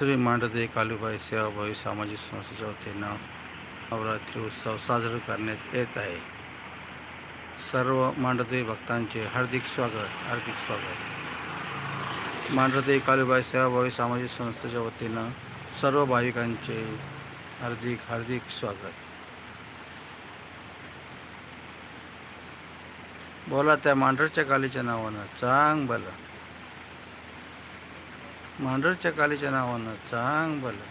श्री मांडदे कालूबाई सेवाभावी सामाजिक संस्थेच्या वतीनं नवरात्री उत्सव साजरा करण्यात येत आहे. सर्व मांडदे भक्तांचे हार्दिक स्वागत हार्दिक स्वागत. मांडदे कालूबाई सेवाभावी सामाजिक संस्थेच्या वतीनं सर्व भाविकांचे हार्दिक हार्दिक स्वागत. बोला त्या मांढरच्या कालीच्या नावानं चांग बला. मांढरच्या कालीच्या नावानं चांग बला.